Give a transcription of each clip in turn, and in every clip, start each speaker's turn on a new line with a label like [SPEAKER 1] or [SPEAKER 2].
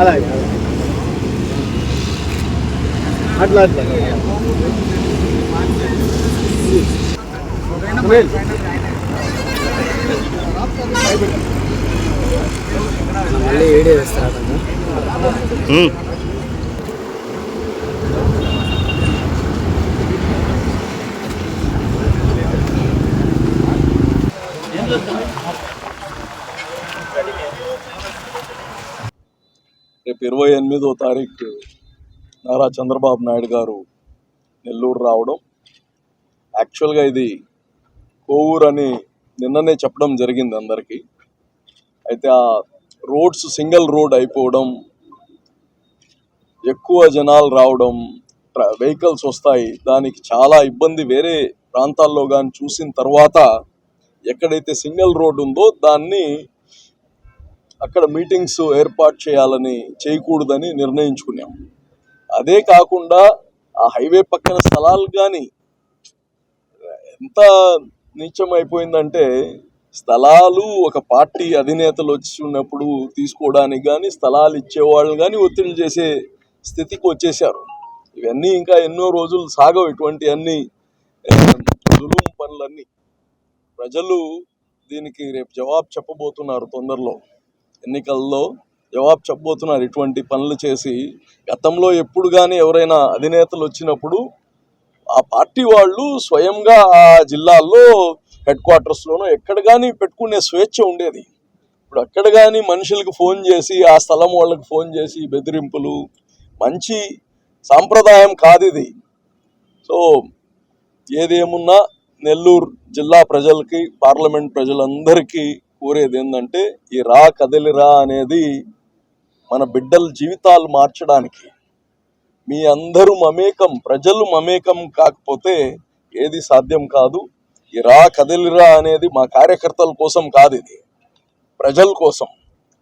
[SPEAKER 1] అలాగే అట్లా అట్లా. మళ్ళీ వీడియో
[SPEAKER 2] ఇరవై ఎనిమిదో తారీఖు నారా చంద్రబాబు నాయుడు గారు నెల్లూరు రావడం. యాక్చువల్గా ఇది కోవూరు అని నిన్ననే చెప్పడం జరిగింది అందరికీ. అయితే ఆ రోడ్స్ సింగిల్ రోడ్ అయిపోవడం ఎక్కువ జనాలు రావడం వెహికల్స్ వస్తాయి దానికి చాలా ఇబ్బంది వేరే ప్రాంతాల్లో కానీ చూసిన తర్వాత ఎక్కడైతే సింగిల్ రోడ్ ఉందో దాన్ని అక్కడ మీటింగ్స్ ఏర్పాటు చేయాలని చేయకూడదని నిర్ణయించుకున్నాం. అదే కాకుండా ఆ హైవే పక్కన స్థలాలు కానీ ఎంత నీచం అయిపోయిందంటే స్థలాలు ఒక పార్టీ అధినేతలు వచ్చి ఉన్నప్పుడు తీసుకోవడానికి కానీ స్థలాలు ఇచ్చేవాళ్ళు కానీ ఒత్తిడి చేసే స్థితికి వచ్చేసారు ఇవన్నీ ఇంకా ఎన్నో రోజులు సాగవు ఇటువంటి అన్ని జులుం పనులన్నీ. ప్రజలు దీనికి రేపు జవాబు చెప్పబోతున్నారు తొందరలో. ఎన్నికల్లో జవాబు చెప్పబోతున్నారు. ఇటువంటి పనులు చేసి గతంలో ఎప్పుడు కానీ ఎవరైనా అధినేతలు వచ్చినప్పుడు ఆ పార్టీ వాళ్ళు స్వయంగా ఆ జిల్లాల్లో హెడ్ క్వార్టర్స్లోనూ ఎక్కడ కానీ పెట్టుకునే స్వేచ్ఛ ఉండేది. ఇప్పుడు అక్కడ కానీ మనుషులకు ఫోన్ చేసి ఆ స్థలం వాళ్ళకి ఫోన్ చేసి బెదిరింపులు మంచి సాంప్రదాయం కాదు ఇది. సో ఏదేమున్నా నెల్లూరు జిల్లా ప్రజలకి పార్లమెంట్ ప్రజలందరికీ కోరేది ఏంటంటే ఈ రా కదలిరా అనేది మన బిడ్డల జీవితాలు మార్చడానికి. మీ అందరూ మమేకం ప్రజలు మమేకం కాకపోతే ఏది సాధ్యం కాదు. ఈ రా కదలిరా అనేది మా కార్యకర్తల కోసం కాదు ఇది. ప్రజల కోసం.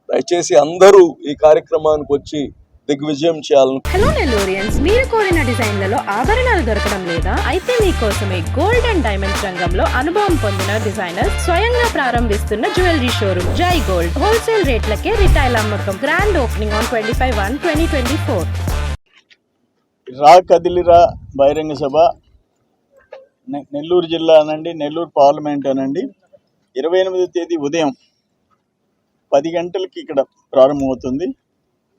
[SPEAKER 2] దయచేసి అందరూ ఈ కార్యక్రమానికి వచ్చి దిగ్విజయం చేయాలని.
[SPEAKER 3] హలో నెల్లూరియన్స్ మీరు కోరిన డిజైన్లలో ఆభరణాలు దొరకడం లేదా? అయితే మీకోసమే గోల్డ్ అండ్ డైమండ్స్ రంగంలో అనుభవం పొందిన డిజైనర్ స్వయంగా ప్రారంభిస్తున్న jewellery showroom Jai gold wholesale రేట్లకే రిటైల్ అమ్మకం. Grand opening on twenty five one twenty twenty four
[SPEAKER 1] రా కదిలిరా బహిరంగ సభ. నెల్లూరు జిల్లా అనండి నెల్లూరు పార్లమెంట్ అనండి. ఇరవై ఎనిమిదో తేదీ ఉదయం పది గంటలకి ఇక్కడ ప్రారంభమవుతుంది.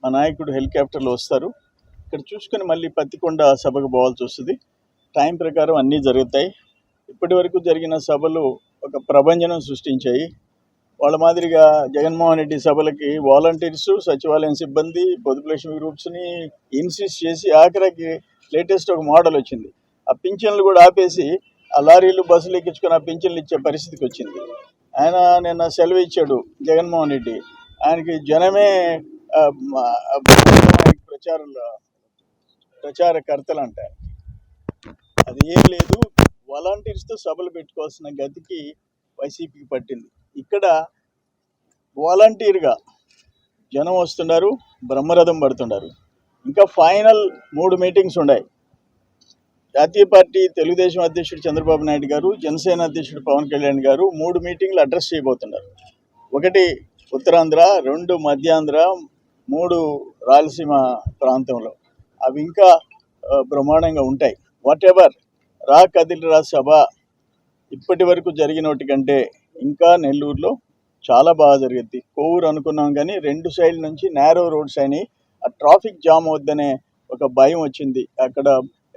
[SPEAKER 1] మా నాయకుడు హెలికాప్టర్లో వస్తారు. ఇక్కడ చూసుకొని మళ్ళీ పత్తికొండ సభకు పోవాల్సి వస్తుంది. టైం ప్రకారం అన్నీ జరుగుతాయి. ఇప్పటి వరకు జరిగిన సభలు ఒక ప్రభంజనం సృష్టించాయి. వాళ్ళ మాదిరిగా జగన్మోహన్ రెడ్డి సభలకి వాలంటీర్స్ సచివాలయం సిబ్బంది పొదుపులక్ష్మి గ్రూప్స్ని ఇన్సిస్ట్ చేసి ఆఖరికి లేటెస్ట్ ఒక మోడల్ వచ్చింది. ఆ పింఛన్లు కూడా ఆపేసి ఆ లారీలు బస్సులు ఎక్కించుకొని ఆ పింఛన్లు ఇచ్చే పరిస్థితికి వచ్చింది. ఆయన నిన్న సెలవు ఇచ్చాడు జగన్మోహన్ రెడ్డి. ఆయనకి జనమే ప్రచారంలో ప్రచారకర్తలు అంటారు అది ఏం లేదు. వాలంటీర్స్తో సభలు పెట్టుకోవాల్సిన గతికి వైసీపీకి పట్టింది. ఇక్కడ వాలంటీర్గా జనం వస్తున్నారు బ్రహ్మరథం పడుతున్నారు. ఇంకా ఫైనల్ మూడు మీటింగ్స్ ఉన్నాయి. జాతీయ పార్టీ తెలుగుదేశం అధ్యక్షుడు చంద్రబాబు నాయుడు గారు జనసేన అధ్యక్షుడు పవన్ కళ్యాణ్ గారు మూడు మీటింగ్లు అడ్రస్ చేయబోతున్నారు. ఒకటి ఉత్తరాంధ్ర రెండు మధ్యాంధ్ర మూడు రాయలసీమ ప్రాంతంలో. అవి ఇంకా బ్రహ్మాండంగా ఉంటాయి. వాట్ ఎవర్ రా కదిలిరా సభ ఇప్పటి వరకు జరిగినటి కంటే ఇంకా నెల్లూరులో చాలా బాగా జరిగింది. కోవూరు అనుకున్నాం కానీ రెండు సైడ్ నుంచి నేరో రోడ్స్ అయినాయి ఆ ట్రాఫిక్ జామ్ వద్దనే ఒక భయం వచ్చింది. అక్కడ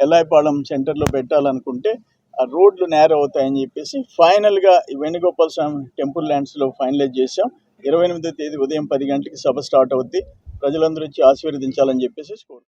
[SPEAKER 1] ఎల్లాయిపాళెం సెంటర్లో పెట్టాలనుకుంటే ఆ రోడ్లు నేరో అవుతాయని చెప్పేసి ఫైనల్గా ఈ వేణుగోపాల స్వామి టెంపుల్ ల్యాండ్స్లో ఫైనలైజ్ చేసాం ఇరవై ఎనిమిదో తేదీ ఉదయం పది గంటలకి సభ స్టార్ట్ అవుద్ది. ప్రజలందరూ ఇచ్చి ఆశీర్వదించాలని చెప్పేసి కోరుతున్నాను